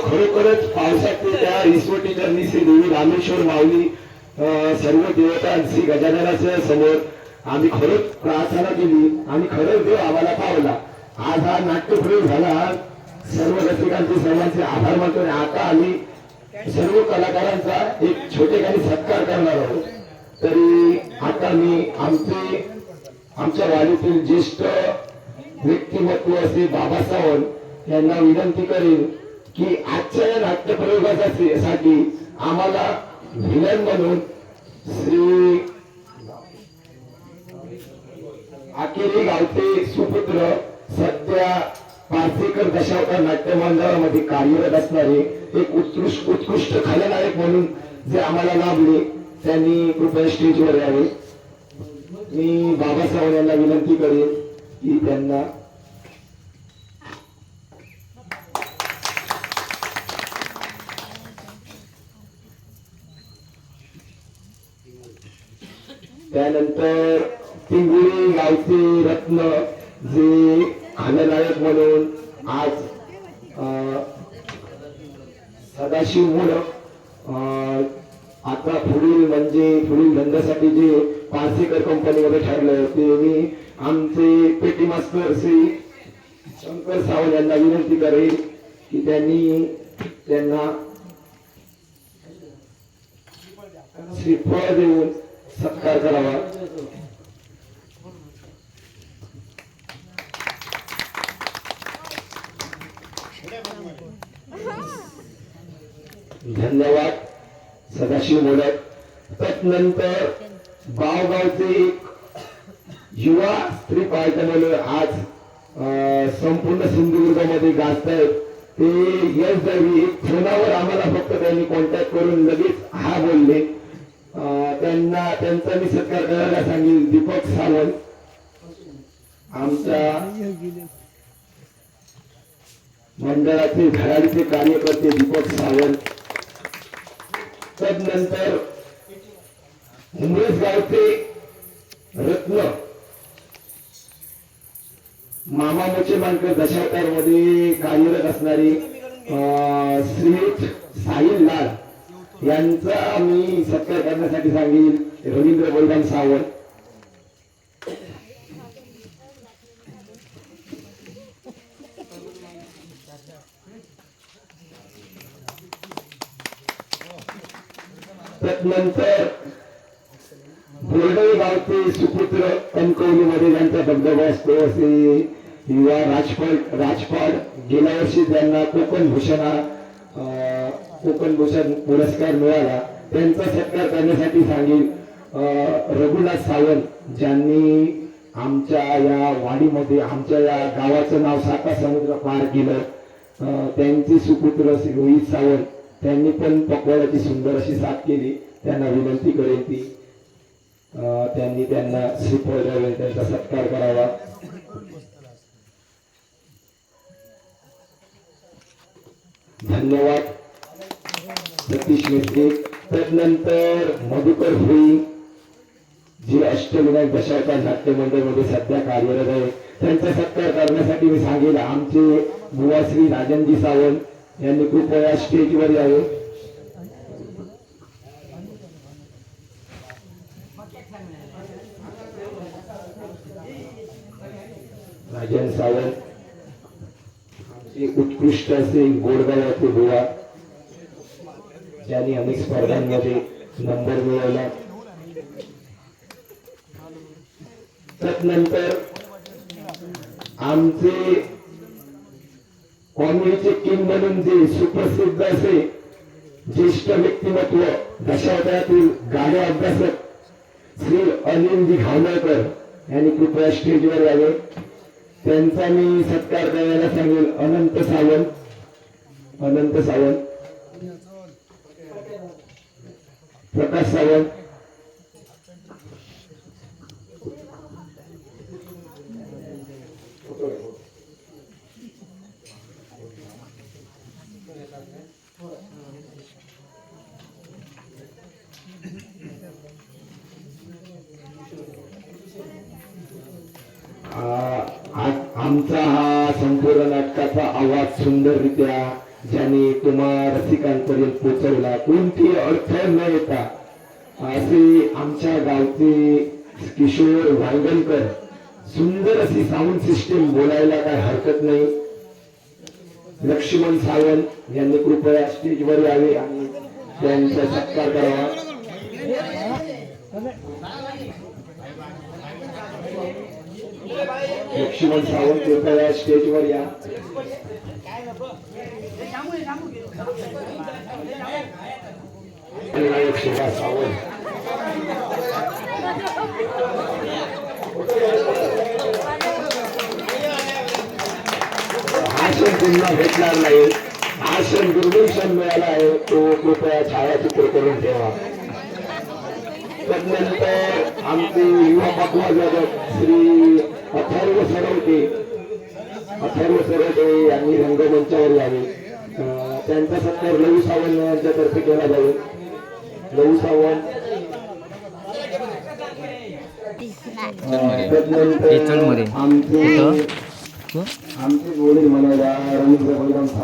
खरोखरच पावसाचे त्या रिसोटी श्री देवी रामेश्वर माऊली सर्व देवता गजाननाच्या समोर आम्ही खरंच प्रार्थना केली आणि खरंच देव आम्हाला पावला. आज हा नाट्यप्रयोग झाला. सर्व रसिकांचे सर्वांचे आभार मानतो आणि आता आम्ही सर्व कलाकारांचा एक छोटे काही सत्कार करणार आहोत. तरी आता मी आमचे आमच्या वाडीतील ज्येष्ठ व्यक्तिमत्व असे बाबा सावंत यांना विनंती करेन की आजच्या या नाट्यप्रयोगासाठी आम्हाला विलन म्हणून श्री अखेरी गावते सुपुत्र सध्या पारसेकर दशावतार नाट्य मंडळामध्ये कार्यरत असणारे एक उत्कृष्ट उत्कृष्ट खलनायक म्हणून जे आम्हाला लाभले त्यांनी कृपया स्टेजवर यावे. मी बाबासाहेब यांना विनंती करेन की त्यांना त्यानंतर पिंगुळी गावचे रत्न जे खलनायक म्हणून आज सदाशिव मुळ आता पुढील म्हणजे पुढील धंद्यासाठी जे पारसेकर कंपनीमध्ये ठरलं ते मी आमचे पेटी मास्टर श्री शंकर सावंत यांना विनंती करेल की त्यांनी त्यांना श्रीफळ देऊन सत्कार करावा. धन्यवाद. सदाशिव मोडक त्यानंतर गावगावचे एक युवा स्त्री पार्टनर आज संपूर्ण सिंधुदुर्गामध्ये गाजतायत. ते यश दळवी फोनावर आम्हाला फक्त त्यांनी कॉन्टॅक्ट करून लगेच हा बोलले. त्यांना त्यांचा मी सत्कार करायला सांगेल दीपक सावंत. आमच्या मंडळाचे घराडीचे कार्यकर्ते दीपक सावंत. तदनंतर उमरेस गावचे रत्न मामा मुचेमानकर दशावतारमध्ये कार्यरत असणारे अं, श्रीयुत साहिल लाल यांचा मी सत्कार करण्यासाठी सांगेन रवींद्र बलराम सावंत. नंतर बोर्डई गावचे सुपुत्र कणकवलीमध्ये त्यांचा धबधबा असतो. असे युवा राजपाल राजपाल गेल्या वर्षी त्यांना कोकण भूषणा अं, कोकण भूषण पुरस्कार मिळाला. त्यांचा सत्कार करण्यासाठी सांगेल रघुनाथ सावंत ज्यांनी आमच्या या वाडीमध्ये आमच्या या गावाचं नाव साता समुद्र पार केलं. त्यांचे सुपुत्र रोहित सावंत त्यांनी पण पकवाडाची सुंदर अशी साथ केली. त्यांना विनंती करेल ती. त्यांनी त्यांना श्रीफळ द्यावे त्यांचा सत्कार करावा. धन्यवाद. सतीश मिस्त्री त्यानंतर मधुकर भुई जे अष्टविनायक दशावतार नाट्य मंडळमध्ये सध्या कार्यरत आहे. त्यांचा सत्कार करण्यासाठी मी सांगेल आमचे बुवा श्री राजनजी सावंत यांनी कृपया स्टेजवर यावे. राजन सावंत एक उत्कृष्ट असे गोडगावाचे बुवा त्यांनी अनेक स्पर्धांमध्ये नंबर मिळवला. त्यानंतर आमचे कॉमेडीचे किंग म्हणून जे सुप्रसिद्ध असे ज्येष्ठ व्यक्तिमत्व दशावतारातील गाड्या अभ्यासक श्री अनिलजी घावनाळकर यांनी कृपया स्टेजवर यावे. त्यांचा मी सत्कार करायला सांगेल अनंत सावंत. अनंत सावंत. प्रकाश सावंत आ- आ- आमचा हा संपूर्ण नाटकाचा गायकाचा आवाज सुंदररित्या ज्याने तुम्हा रसिकांपर्यंत पोचवला कोणती अर्थ न येता असे आमच्या गावचे किशोर वांगणकर सुंदर अशी साऊंड सिस्टीम बोलायला काय हरकत नाही. लक्ष्मण सावंत यांनी कृपया स्टेजवर यावे आणि त्यांचा सत्कार करावा. लक्ष्मण सावंत कृपया स्टेजवर या. आणि सावंत. भाषण पुन्हा भेटणार नाही. आसन दुर्दर्शन मिळाला आहे. तो कृपया छायाचित्र करून ठेवा. तदनंतर आमचे युवा पक्वा जगत श्री अथर्व सरवटे अथर्व सरवटे यांनी रंगमंचावर यावे. त्यांचा सत्कार लघु सावंत यांच्यातर्फे केला जाईल लघु सावंत. आमचे आमचे बोलील म्हणायला रवींद्र बलराम